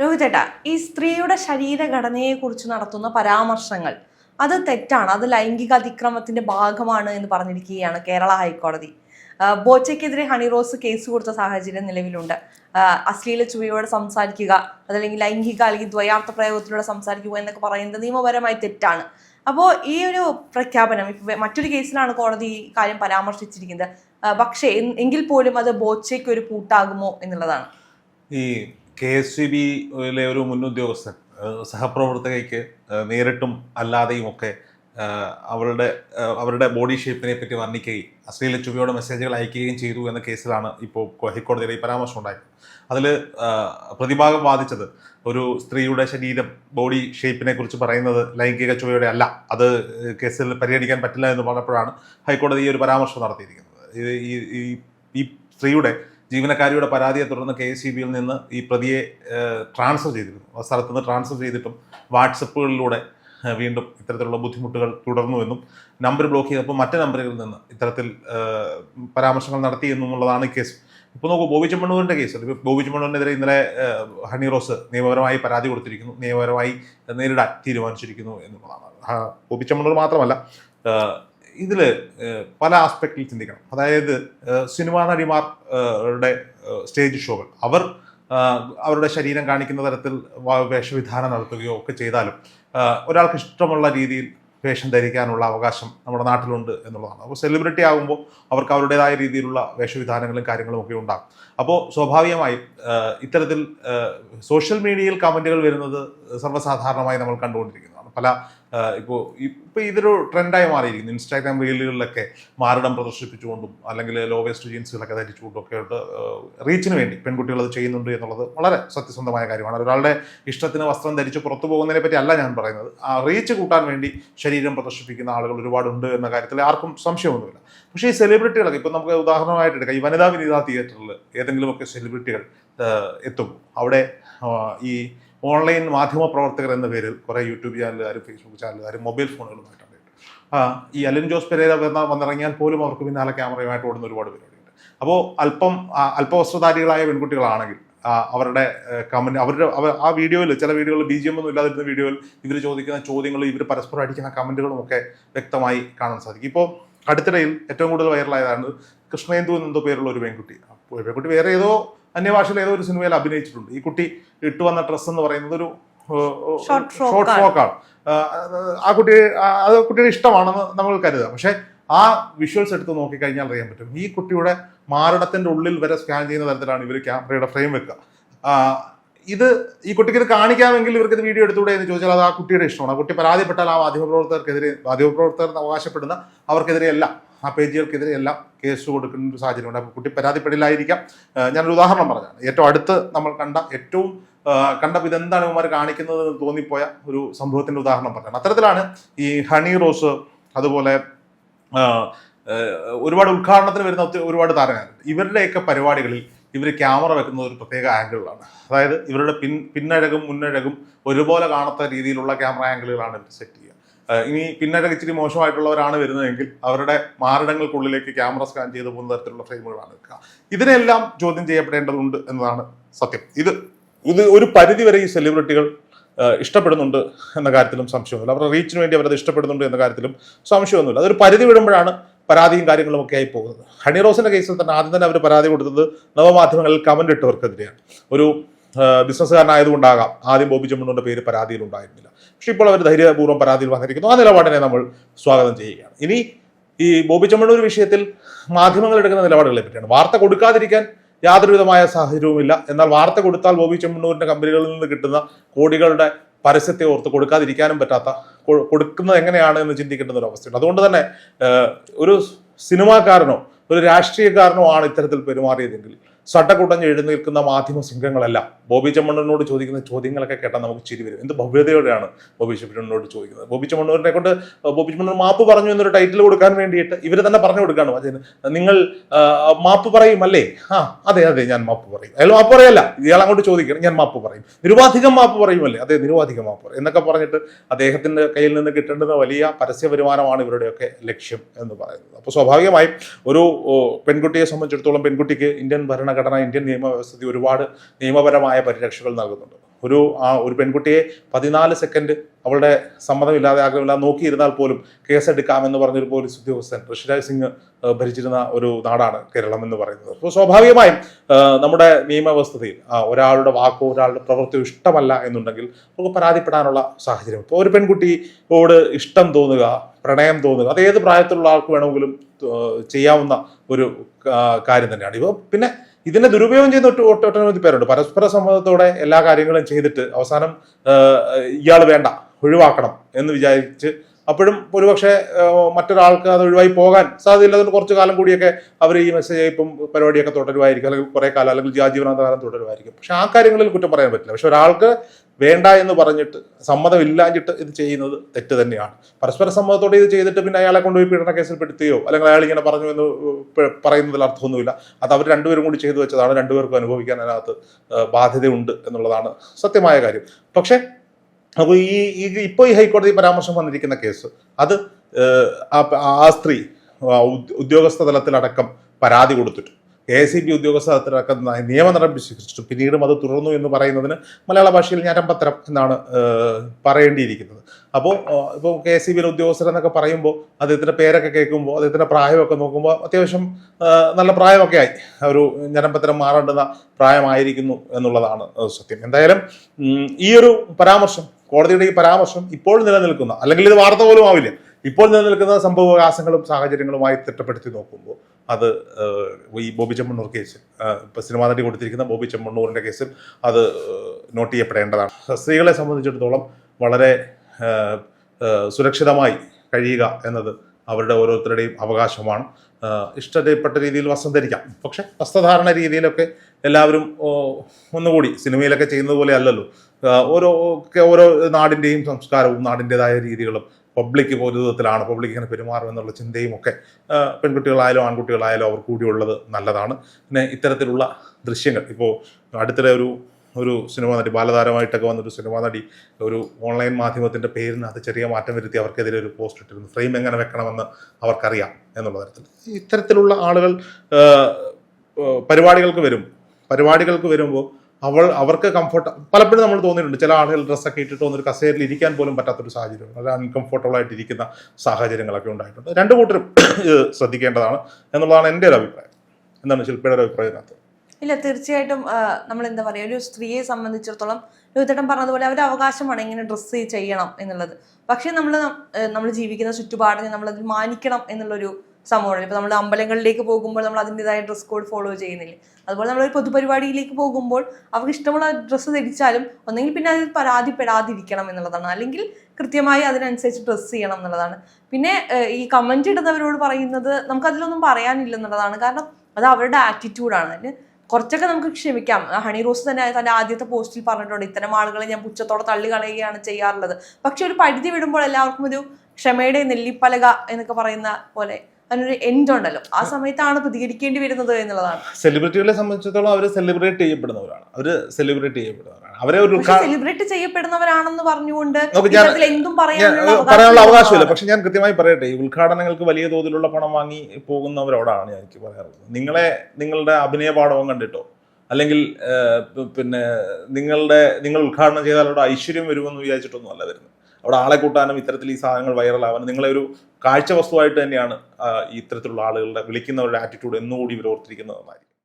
രോഹിത് ചേട്ടാ ഈ സ്ത്രീയുടെ ശരീരഘടനയെ കുറിച്ച് നടത്തുന്ന പരാമർശങ്ങൾ അത് തെറ്റാണ്. അത് ലൈംഗിക അതിക്രമത്തിന്റെ ഭാഗമാണ് എന്ന് പറഞ്ഞിരിക്കുകയാണ് കേരള ഹൈക്കോടതി. ബോച്ചയ്ക്കെതിരെ ഹണി റോസ് കേസ് കൊടുത്ത സാഹചര്യം നിലവിലുണ്ട്. അശ്ലീല ചുവയോടെ സംസാരിക്കുക അതല്ലെങ്കിൽ ലൈംഗിക അല്ലെങ്കിൽ ദ്വയാർത്ഥ പ്രയോഗത്തിലൂടെ സംസാരിക്കുക എന്നൊക്കെ പറയുന്നത് നിയമപരമായി തെറ്റാണ്. അപ്പോൾ ഈ ഒരു പ്രഖ്യാപനം ഇപ്പൊ മറ്റൊരു കേസിലാണ് കോടതി ഈ കാര്യം പരാമർശിച്ചിരിക്കുന്നത്. പക്ഷേ എങ്കിൽ പോലും അത് ബോച്ചയ്ക്ക് ഒരു കൂട്ടാകുമോ എന്നുള്ളതാണ്. ഈ കെ എസ് ഇ ബിയിലെ ഒരു മുൻ ഉദ്യോഗസ്ഥൻ സഹപ്രവർത്തകയ്ക്ക് നേരിട്ടും അല്ലാതെയും ഒക്കെ അവരുടെ അവരുടെ ബോഡി ഷേപ്പിനെ പറ്റി വർണിക്കുകയും അശ്ലീല ചുവയോടെ മെസ്സേജുകൾ അയക്കുകയും ചെയ്തു എന്ന കേസിലാണ് ഇപ്പോൾ ഹൈക്കോടതിയുടെ ഈ പരാമർശം ഉണ്ടായത്. അതിൽ പ്രതിഭാഗം വാദിച്ചത് ഒരു സ്ത്രീയുടെ ശരീരം ബോഡി ഷേപ്പിനെ കുറിച്ച് പറയുന്നത് ലൈംഗിക ചുവയോടെ അല്ല. അത് കേസിൽ പരിഗണിക്കാൻ പറ്റില്ല എന്ന് പറഞ്ഞപ്പോഴാണ് ഹൈക്കോടതി ഈ ഒരു പരാമർശം നടത്തിയിരിക്കുന്നത്. ഈ- ഈ സ്ത്രീയുടെ ജീവനക്കാരിയുടെ പരാതിയെ തുടർന്ന് കെ എസ് ബിയിൽ നിന്ന് ഈ പ്രതിയെ ട്രാൻസ്ഫർ ചെയ്തിരുന്നു. സ്ഥലത്ത് നിന്ന് ട്രാൻസ്ഫർ ചെയ്തിട്ടും വാട്സപ്പുകളിലൂടെ വീണ്ടും ഇത്തരത്തിലുള്ള ബുദ്ധിമുട്ടുകൾ തുടർന്നുവെന്നും നമ്പർ ബ്ലോക്ക് ചെയ്തപ്പോൾ മറ്റ് നമ്പറുകളിൽ നിന്ന് ഇത്തരത്തിൽ പരാമർശങ്ങൾ നടത്തി എന്നുള്ളതാണ് കേസ് ഇപ്പോൾ നോക്കൂ ബോബി ചെമ്മണ്ണൂരിന്റെ കേസ് ബോബി ചെമ്മണ്ണൂരിനെതിരെ ഇന്നലെ ഹണി റോസ് നിയമപരമായി പരാതി കൊടുത്തിരിക്കുന്നു നിയമപരമായി നേരിടാൻ തീരുമാനിച്ചിരിക്കുന്നു എന്നുള്ളതാണ്. ബോബി ചെമ്മണ്ണൂർ മാത്രമല്ല ഇതിൽ പല ആസ്പെക്റ്റിൽ ചിന്തിക്കണം. അതായത് സിനിമാ നടിമാർ ഏഹ്, രുടെ ഏഹ്, സ്റ്റേജ് ഷോകൾ അവർ അവരുടെ ശരീരം കാണിക്കുന്ന തരത്തിൽ വേഷവിധാനം നടത്തുകയോ ഒക്കെ ചെയ്താലും ഒരാൾക്ക് ഇഷ്ടമുള്ള രീതിയിൽ വേഷം ധരിക്കാനുള്ള അവകാശം നമ്മുടെ നാട്ടിലുണ്ട് എന്നുള്ളതാണ്. അപ്പോൾ സെലിബ്രിറ്റി ആകുമ്പോൾ അവർക്ക് അവരുടേതായ രീതിയിലുള്ള വേഷവിധാനങ്ങളും കാര്യങ്ങളും ഒക്കെ ഉണ്ടാകും. അപ്പോൾ സ്വാഭാവികമായും ഇത്തരത്തിൽ സോഷ്യൽ മീഡിയയിൽ കമന്റുകൾ വരുന്നത് സർവസാധാരണമായി നമ്മൾ കണ്ടുകൊണ്ടിരിക്കുന്നതാണ് പല ഇപ്പോൾ ഇപ്പോൾ ഇതൊരു ട്രെൻഡായി മാറിയിരിക്കുന്നു. ഇൻസ്റ്റാഗ്രാം റീലുകളിലൊക്കെ മാറിടം പ്രദർശിപ്പിച്ചുകൊണ്ടും അല്ലെങ്കിൽ ലോ വേസ്റ്റ് ജീൻസുകളൊക്കെ ധരിച്ചുകൊണ്ടും ഒക്കെ ആയിട്ട് റീച്ചിന് വേണ്ടി പെൺകുട്ടികൾ അത് ചെയ്യുന്നുണ്ട് എന്നുള്ളത് വളരെ സത്യസന്ധമായ കാര്യമാണ്. ഒരാളുടെ ഇഷ്ടത്തിന് വസ്ത്രം ധരിച്ച് പുറത്തു പോകുന്നതിനെ പറ്റി അല്ല ഞാൻ പറയുന്നത്. ആ റീച്ച് കൂട്ടാൻ വേണ്ടി ശരീരം പ്രദർശിപ്പിക്കുന്ന ആളുകൾ ഒരുപാടുണ്ട് എന്ന കാര്യത്തിൽ ആർക്കും സംശയമൊന്നുമില്ല. പക്ഷേ ഈ സെലിബ്രിറ്റികളൊക്കെ ഇപ്പം നമുക്ക് ഉദാഹരണമായിട്ട് എടുക്കാം. ഈ വനിതാ വിനിതാ തിയേറ്ററിൽ ഏതെങ്കിലുമൊക്കെ സെലിബ്രിറ്റികൾ എത്തും. അവിടെ ഈ ഓൺലൈൻ മാധ്യമ പ്രവർത്തകർ എന്ന പേരിൽ കുറേ യൂട്യൂബ് ചാനലുകാരും ഫേസ്ബുക്ക് ചാനലുകാരും മൊബൈൽ ഫോണുകളുമായിട്ടുണ്ട് ഈ അലൻ ജോസ് പെരേര വന്ന വന്നിറങ്ങിയാൽ പോലും അവർക്ക് പിന്നാലെ ക്യാമറയുമായിട്ട് ഓടുന്ന ഒരുപാട് പേരുണ്ട് അപ്പോൾ അല്പം അല്പ അല്പവസ്ത്രധാരികളായ പെൺകുട്ടികളാണെങ്കിൽ അവരുടെ കമന്റ് അവരുടെ ആ വീഡിയോയിൽ ചില വീഡിയോയിൽ ബി ജി എം ഒന്നും ഇല്ലാതിരുന്ന വീഡിയോയിൽ ഇവർ ചോദിക്കുന്ന ചോദ്യങ്ങളും ഇവർ പരസ്പരം അടിക്കുന്ന കമന്റുകളും ഒക്കെ വ്യക്തമായി കാണാൻ സാധിക്കും. ഇപ്പോൾ അടുത്തിടയിൽ ഏറ്റവും കൂടുതൽ വൈറലായതാണ് കൃഷ്ണേന്ദു എന്നെന്തോ പേരുള്ള ഒരു പെൺകുട്ടി. പെൺകുട്ടി വേറെ ഏതോ അന്യഭാഷയിൽ ഏതോ ഒരു സിനിമയിൽ അഭിനയിച്ചിട്ടുണ്ട്. ഈ കുട്ടി ഇട്ടു വന്ന ഡ്രസ്സ് എന്ന് പറയുന്നത് ഒരു ഷോർട്ട്. ഫ്രോക്കാണ് ആ കുട്ടി അത് കുട്ടിയുടെ ഇഷ്ടമാണെന്ന് നമ്മൾ കരുതാം പക്ഷേ ആ വിഷ്വൽസ് എടുത്ത് നോക്കിക്കഴിഞ്ഞാൽ അറിയാൻ പറ്റും. ഈ കുട്ടിയുടെ മാരടത്തിന്റെ ഉള്ളിൽ വരെ സ്കാൻ ചെയ്യുന്ന തരത്തിലാണ് ഇവർ ക്യാമറയുടെ ഫ്രെയിം വെക്കുക. ഇത് ഈ കുട്ടിക്ക് ഇത് കാണിക്കാമെങ്കിൽ ഇവർക്ക് ഇത് വീഡിയോ എടുത്തുകൂടെ എന്ന് ചോദിച്ചാൽ അത് ആ കുട്ടിയുടെ ഇഷ്ടമാണ്. ആ കുട്ടി പരാതിപ്പെട്ടാൽ ആ മാധ്യമപ്രവർത്തകർക്കെതിരെ മാധ്യമപ്രവർത്തകർ അവകാശപ്പെടുന്ന അവർക്കെതിരെയല്ല. ആ പേജുകൾക്കെതിരെ എല്ലാം കേസ് കൊടുക്കുന്ന ഒരു സാഹചര്യമുണ്ട്. അപ്പോൾ കുട്ടി പരാതിപ്പെടില്ലായിരിക്കാം. ഞാനൊരു ഉദാഹരണം പറഞ്ഞാണ് ഏറ്റവും അടുത്ത് നമ്മൾ കണ്ട ഏറ്റവും കണ്ടപ്പോൾ ഇതെന്താണ് ഇവന്മാർ കാണിക്കുന്നത് എന്ന് തോന്നിപ്പോയ ഒരു സംഭവത്തിന്റെ ഉദാഹരണം പറഞ്ഞാണ്. അത്തരത്തിലാണ് ഈ ഹണി റോസ് അതുപോലെ ഒരുപാട് ഉദ്ഘാടനത്തിന് വരുന്ന ഒരുപാട് താരങ്ങൾ. ഇവരുടെയൊക്കെ പരിപാടികളിൽ ഇവർ ക്യാമറ വെക്കുന്നത് ഒരു പ്രത്യേക ആംഗിളാണ് അതായത് ഇവരുടെ പിൻ പിന്നഴകും മുന്നഴകും ഒരുപോലെ കാണാത്ത രീതിയിലുള്ള ക്യാമറ ആംഗിളുകളാണ് ഇവർ സെറ്റ് ചെയ്യുക. ഇനി പിന്നൊക്കെ ഇച്ചിരി മോശമായിട്ടുള്ളവരാണ് വരുന്നതെങ്കിൽ അവരുടെ മാറിടങ്ങൾക്കുള്ളിലേക്ക് ക്യാമറ സ്കാൻ ചെയ്ത് പോകുന്ന തരത്തിലുള്ള ഫ്രെയിമുകളാണ് വെക്കുക ഇതിനെല്ലാം ചോദ്യം ചെയ്യപ്പെടേണ്ടതുണ്ട് എന്നതാണ് സത്യം. ഇത് ഇത് ഒരു പരിധി വരെ ഈ സെലിബ്രിറ്റികൾ ഇഷ്ടപ്പെടുന്നുണ്ട് എന്ന കാര്യത്തിലും സംശയമൊന്നുമില്ല. അവരുടെ റീച്ചിന് വേണ്ടി അവരത് ഇഷ്ടപ്പെടുന്നുണ്ട് എന്ന കാര്യത്തിലും സംശയമൊന്നുമില്ല. അതൊരു പരിധി വിടുമ്പോഴാണ് പരാതിയും കാര്യങ്ങളും ഒക്കെ ആയി പോകുന്നത്. ഹണി റോസിന്റെ കേസിൽ തന്നെ ആദ്യം തന്നെ അവർ പരാതി കൊടുത്തത് നവമാധ്യമങ്ങളിൽ കമന്റ് ഇട്ടവർക്കെതിരെയാണ്. ഒരു ബിസിനസ്സുകാരനായതുകൊണ്ടാകാം ആദ്യം ബോബി ചെമ്മണ്ണൂരിന്റെ പേര് പരാതിയിൽ ഉണ്ടായിരുന്നില്ല. പക്ഷെ ഇപ്പോൾ അവർ ധൈര്യപൂർവം പരാതിയിൽ വന്നിരിക്കുന്നു. ആ നിലപാടിനെ നമ്മൾ സ്വാഗതം ചെയ്യുകയാണ്. ഇനി ഈ ബോബി ചെമ്മണ്ണൂർ വിഷയത്തിൽ മാധ്യമങ്ങൾ എടുക്കുന്ന നിലപാടുകളെ പറ്റിയാണ്. വാർത്ത കൊടുക്കാതിരിക്കാൻ യാതൊരുവിധമായ സാഹചര്യവുമില്ല. എന്നാൽ വാർത്ത കൊടുത്താൽ ബോബി ചെമ്മണ്ണൂരിന്റെ കമ്പനികളിൽ നിന്ന് കിട്ടുന്ന കോടികളുടെ പരസ്യത്തെ ഓർത്ത് കൊടുക്കാതിരിക്കാനും പറ്റാത്ത കൊടുക്കുന്നത് എങ്ങനെയാണ് എന്ന് ചിന്തിക്കേണ്ടുന്ന ഒരു അവസ്ഥയുണ്ട്. അതുകൊണ്ട് തന്നെ ഒരു സിനിമാക്കാരനോ ഒരു രാഷ്ട്രീയക്കാരനോ ആണ് ഇത്തരത്തിൽ പെരുമാറിയതെങ്കിൽ സട്ടക്കുട്ടഞ്ഞ് എഴുന്നേൽക്കുന്ന മാധ്യമ സംഘങ്ങളെല്ലാം. ബോബി ചമ്മണ്ണൂരിനോട് ചോദിക്കുന്ന ചോദ്യങ്ങളൊക്കെ കേട്ടാൽ നമുക്ക് ചിരി വരും. എന്ത് ഭവ്യതയോടെയാണ് ബോബി ചമ്മണ്ണൂരിനോട് ചോദിക്കുന്നത്? ബോബി ചമ്മണ്ണൂരിനെ കൊണ്ട് ബോബി ചമ്മണ്ണൂർ മാപ്പ് പറഞ്ഞു എന്നൊരു ടൈറ്റിൽ കൊടുക്കാൻ വേണ്ടിയിട്ട് ഇവർ തന്നെ പറഞ്ഞു കൊടുക്കുകയാണ്. അതിന് നിങ്ങൾ മാപ്പ് പറയും അല്ലേ? ആ അതെ അതെ ഞാൻ മാപ്പ് പറയും. അയാൾ മാപ്പ് പറയല്ല. ഇയാൾ അങ്ങോട്ട് ചോദിക്കണം ഞാൻ മാപ്പ് പറയും. നിരുപാധികം മാപ്പ് പറയുമല്ലേ അതെ നിരുപാധികം മാപ്പ് പറയും. എന്നൊക്കെ പറഞ്ഞിട്ട് അദ്ദേഹത്തിന്റെ കയ്യിൽ നിന്ന് കിട്ടേണ്ടുന്ന വലിയ പരസ്യ വരുമാനമാണ് ഇവരുടെയൊക്കെ ലക്ഷ്യം എന്ന് പറയുന്നത്. അപ്പോൾ സ്വാഭാവികമായും ഒരു പെൺകുട്ടിയെ സംബന്ധിച്ചിടത്തോളം പെൺകുട്ടിക്ക് ഇന്ത്യൻ ഭരണഘടന ഇന്ത്യൻ നിയമവ്യവസ്ഥിതി ഒരുപാട് നിയമപരമായ പരിരക്ഷകൾ നൽകുന്നുണ്ട്. ഒരു ആ ഒരു പെൺകുട്ടിയെ പതിനാല് സെക്കൻഡ് അവളുടെ സമ്മതമില്ലാതെ ആഗ്രഹമില്ലാതെ നോക്കിയിരുന്നാൽ പോലും കേസെടുക്കാമെന്ന് പറഞ്ഞൊരു പോലീസ് ഉദ്യോഗസ്ഥൻ ഋഷിരാജ് സിംഗ് ഭരിച്ചിരുന്ന ഒരു നാടാണ് കേരളം എന്ന് പറയുന്നത്. അപ്പോൾ സ്വാഭാവികമായും നമ്മുടെ നിയമവ്യവസ്ഥയിൽ ഒരാളുടെ വാക്കോ ഒരാളുടെ പ്രവൃത്തിയോ ഇഷ്ടമല്ല എന്നുണ്ടെങ്കിൽ നമുക്ക് പരാതിപ്പെടാനുള്ള സാഹചര്യം. ഇപ്പോൾ ഒരു പെൺകുട്ടിയോട് ഇഷ്ടം തോന്നുക പ്രണയം തോന്നുക അത് ഏത് പ്രായത്തിലുള്ള ആൾക്ക് വേണമെങ്കിലും ചെയ്യാവുന്ന ഒരു കാര്യം തന്നെയാണ്. ഇപ്പോൾ പിന്നെ ഇതിനെ ദുരുപയോഗം ചെയ്യുന്ന ഒട്ട് ഒട്ട് ഒട്ടനവധി പേരുണ്ട്. പരസ്പര സമ്മതത്തോടെ എല്ലാ കാര്യങ്ങളും ചെയ്തിട്ട് അവസാനം ഇയാൾ വേണ്ട ഒഴിവാക്കണം എന്ന് വിചാരിച്ച് അപ്പോഴും ഒരുപക്ഷെ മറ്റൊരാൾക്ക് അത് ഒഴിവായി പോകാൻ സാധ്യതയില്ലാതെ കുറച്ച് കാലം കൂടിയൊക്കെ അവർ ഈ മെസ്സേജ് ഇപ്പം പരിപാടിയൊക്കെ തുടരുമായിരിക്കും. അല്ലെങ്കിൽ കുറേ കാലം അല്ലെങ്കിൽ ആജീവനാന്തകാലം തുടരുമായിരിക്കും. പക്ഷെ ആ കാര്യങ്ങളിൽ കുറ്റം പറയാൻ പറ്റില്ല. പക്ഷെ ഒരാൾക്ക് വേണ്ട എന്ന് പറഞ്ഞിട്ട് സമ്മതമില്ലാഞ്ഞിട്ട് ഇത് ചെയ്യുന്നത് തെറ്റ് തന്നെയാണ്. പരസ്പര സമ്മതത്തോടെ ഇത് ചെയ്തിട്ട് പിന്നെ അയാളെ കൊണ്ടുപോയി പീഡന കേസിൽ പെടുത്തുകയോ അല്ലെങ്കിൽ അയാൾ ഇങ്ങനെ പറഞ്ഞു എന്ന് പറയുന്നതിൽ അർത്ഥമൊന്നുമില്ല. അത് അവർ രണ്ടുപേരും കൂടി ചെയ്തു വെച്ചതാണ് രണ്ടുപേർക്കും അനുഭവിക്കാൻ അതിനകത്ത് ബാധ്യതയുണ്ട് എന്നുള്ളതാണ് സത്യമായ കാര്യം. പക്ഷേ അപ്പോൾ ഈ ഈ ഇപ്പോൾ ഈ ഹൈക്കോടതി പരാമർശം വന്നിരിക്കുന്ന കേസ് അത് ആ- സ്ത്രീ ഉദ്യോഗസ്ഥ തലത്തിലടക്കം പരാതി കൊടുത്തിട്ട് എ സി ബി ഉദ്യോഗസ്ഥ തലത്തിലടക്കം ന- നിയമ നടപടി സ്വീകരിച്ചു. പിന്നീടും അത് തുടർന്നു എന്ന് പറയുന്നതിന് മലയാള ഭാഷയിൽ ഞരമ്പത്തരം എന്നാണ് പറയേണ്ടിയിരിക്കുന്നത്. അപ്പോൾ ഇപ്പോൾ കെ സി ബിയിലെ ഉദ്യോഗസ്ഥരെന്നൊക്കെ പറയുമ്പോൾ അദ്ദേഹത്തിന്റെ പേരൊക്കെ കേൾക്കുമ്പോൾ അദ്ദേഹത്തിന്റെ പ്രായമൊക്കെ നോക്കുമ്പോൾ അത്യാവശ്യം നല്ല പ്രായമൊക്കെ ആയി. ഒരു ഞരമ്പത്തരം മാറേണ്ടുന്ന പ്രായമായിരിക്കുന്നു എന്നുള്ളതാണ് സത്യം. എന്തായാലും ഈ ഒരു പരാമർശം കോടതിയുടെ ഈ പരാമർശം ഇപ്പോൾ നിലനിൽക്കുന്ന അല്ലെങ്കിൽ ഇത് വാർത്ത പോലും ആവില്ല ഇപ്പോൾ നിലനിൽക്കുന്ന സംഭവവികാസങ്ങളും സാഹചര്യങ്ങളുമായി തിട്ടപ്പെടുത്തി നോക്കുമ്പോൾ അത് ഈ ബോബി ചെമ്മണ്ണൂർ കേസിൽ ഇപ്പോൾ ഇപ്പൊ സിനിമാ നടി കൊടുത്തിരിക്കുന്ന ബോബി ചെമ്മണ്ണൂറിന്റെ കേസിൽ അത് നോട്ട് ചെയ്യപ്പെടേണ്ടതാണ്. സ്ത്രീകളെ സംബന്ധിച്ചിടത്തോളം വളരെ സുരക്ഷിതമായി കഴിയുക എന്നത് അവരുടെ ഓരോരുത്തരുടെയും അവകാശമാണ്. ഇഷ്ടപ്പെട്ട രീതിയിൽ വസ്ത്രം ധരിക്കാം. പക്ഷെ വസ്ത്രധാരണ രീതിയിലൊക്കെ എല്ലാവരും ഒന്നുകൂടി സിനിമയിലൊക്കെ ചെയ്യുന്നത് പോലെ അല്ലല്ലോ. ഓരോ ഓരോ നാടിന്റെയും സംസ്കാരവും നാടിന്റെതായ രീതികളും പബ്ലിക് പൊതുവിധത്തിലാണ് പബ്ലിക് ഇങ്ങനെ പെരുമാറും എന്നുള്ള ചിന്തയും ഒക്കെ പെൺകുട്ടികളായാലും ആൺകുട്ടികളായാലും അവർ കൂടിയുള്ളത് നല്ലതാണ്. പിന്നെ ഇത്തരത്തിലുള്ള ദൃശ്യങ്ങൾ ഇപ്പോൾ അടുത്തിടെ ഒരു ഒരു സിനിമാ നടി ബാലതാരമായിട്ടൊക്കെ വന്നൊരു സിനിമാ നടി ഒരു ഓൺലൈൻ മാധ്യമത്തിന്റെ പേരിനകത്ത് ചെറിയ മാറ്റം വരുത്തി അവർക്കെതിരെ ഒരു പോസ്റ്റ് ഇട്ടിരുന്നു. ഫ്രെയിം എങ്ങനെ വെക്കണമെന്ന് അവർക്കറിയാം എന്നുള്ള തരത്തിൽ. ഇത്തരത്തിലുള്ള ആളുകൾ പരിപാടികൾക്ക് വരും. പരിപാടികൾക്ക് വരുമ്പോൾ അവൾ അവർക്ക് കംഫർട്ട് പലപ്പോഴും നമ്മൾ തോന്നിയിട്ടുണ്ട് ചില ആളുകൾ ഡ്രസ്സൊക്കെ ഇട്ടിട്ട് വന്നൊരു കസേരയിൽ ഇരിക്കാൻ പോലും പറ്റാത്തൊരു സാഹചര്യം. വളരെ അൺകംഫർട്ടബിൾ ആയിട്ട് ഇരിക്കുന്ന സാഹചര്യങ്ങളൊക്കെ ഉണ്ടായിട്ടുണ്ട്. രണ്ടു കൂട്ടരും ശ്രദ്ധിക്കേണ്ടതാണ് എന്നുള്ളതാണ് എന്റെ ഒരു അഭിപ്രായം. എന്താണ് ശില്പയുടെ അഭിപ്രായം ഇല്ല തീർച്ചയായിട്ടും നമ്മൾ എന്താ പറയുക ഒരു സ്ത്രീയെ സംബന്ധിച്ചിടത്തോളം രോഹിതേട്ടൻ പറഞ്ഞതുപോലെ അവരുടെ അവകാശമാണ് ഇങ്ങനെ ഡ്രസ്സ് ചെയ്യണം എന്നുള്ളത്. പക്ഷേ നമ്മൾ നമ്മൾ ജീവിക്കുന്ന ചുറ്റുപാടിനെ നമ്മൾ മാനിക്കണം എന്നുള്ളൊരു സംഭവമാണ് ഇപ്പൊ നമ്മൾ അമ്പലങ്ങളിലേക്ക് പോകുമ്പോൾ നമ്മൾ അതിന്റെതായ ഡ്രസ് കോഡ് ഫോളോ ചെയ്യുന്നില്ല? അതുപോലെ നമ്മൾ ഒരു പൊതുപരിപാടിയിലേക്ക് പോകുമ്പോൾ അവർക്ക് ഇഷ്ടമുള്ള ഡ്രസ്സ് ധരിച്ചാലും ഒന്നെങ്കിൽ പിന്നെ അതിൽ പരാതിപ്പെടാതിരിക്കണം എന്നുള്ളതാണ്. അല്ലെങ്കിൽ കൃത്യമായി അതിനനുസരിച്ച് ഡ്രസ്സ് ചെയ്യണം എന്നുള്ളതാണ്. പിന്നെ ഈ കമന്റ് ഇടുന്നവരോട് പറയുന്നത് നമുക്ക് അതിലൊന്നും പറയാനില്ല എന്നുള്ളതാണ്. കാരണം അത് അവരുടെ ആറ്റിറ്റ്യൂഡാണ് അതിന് കുറച്ചൊക്കെ നമുക്ക് ക്ഷമിക്കാം. ഹണി റോസ് തന്നെ തന്റെ ആദ്യത്തെ പോസ്റ്റിൽ പറഞ്ഞിട്ടുണ്ട് ഇത്തരം ആളുകളെ ഞാൻ പുച്ഛത്തോടെ തള്ളി കളയുകയാണ് ചെയ്യാറുള്ളത്. പക്ഷെ ഒരു പരിധി വിടുമ്പോൾ എല്ലാവർക്കും ഒരു ക്ഷമയുടെ നെല്ലിപ്പലക എന്നൊക്കെ പറയുന്ന പോലെ അതിനൊരു എൻഡ് ഉണ്ടല്ലോ. ആ സമയത്താണ് പ്രതികരിക്കേണ്ടി വരുന്നത് എന്നുള്ളതാണ്. സെലിബ്രിറ്റികളെ സംബന്ധിച്ചിടത്തോളം അവർ സെലിബ്രേറ്റ് ചെയ്യപ്പെടുന്നവരാണ്. അവർ സെലിബ്രേറ്റ് ചെയ്യപ്പെടുന്നവരാണ്. അവരെ ഒരു സെലിബ്രേറ്റ് ചെയ്യപ്പെടുന്നവരാണെന്ന് പറഞ്ഞുകൊണ്ട് എന്തും പറയാനുള്ള അവകാശമില്ല. പക്ഷെ ഞാൻ കൃത്യമായി പറയട്ടെ ഈ ഉദ്ഘാടനങ്ങൾക്ക് വലിയ തോതിലുള്ള പണം വാങ്ങി പോകുന്നവരോടാണ് ഞാൻ എനിക്ക് പറയാറുള്ളത്. നിങ്ങളെ നിങ്ങളുടെ അഭിനയ പാഠവും കണ്ടിട്ടോ? അല്ലെങ്കിൽ പിന്നെ നിങ്ങളുടെ നിങ്ങൾ ഉദ്ഘാടനം ചെയ്താലോട് ഐശ്വര്യം വരുമെന്ന് വിചാരിച്ചിട്ടൊന്നും അല്ല വരുന്നത്. അവിടെ ആളെ കൂട്ടാനും ഇത്തരത്തിൽ ഈ സാധനങ്ങൾ വൈറലാവാനും നിങ്ങളെ ഒരു കാഴ്ച വസ്തുവായിട്ട് തന്നെയാണ് ഇത്തരത്തിലുള്ള ആളുകളുടെ വിളിക്കുന്നവരുടെ ആറ്റിറ്റ്യൂഡ് എന്നുകൂടി ഇവർ ഓർത്തിരിക്കുന്നത് നന്നായിരിക്കും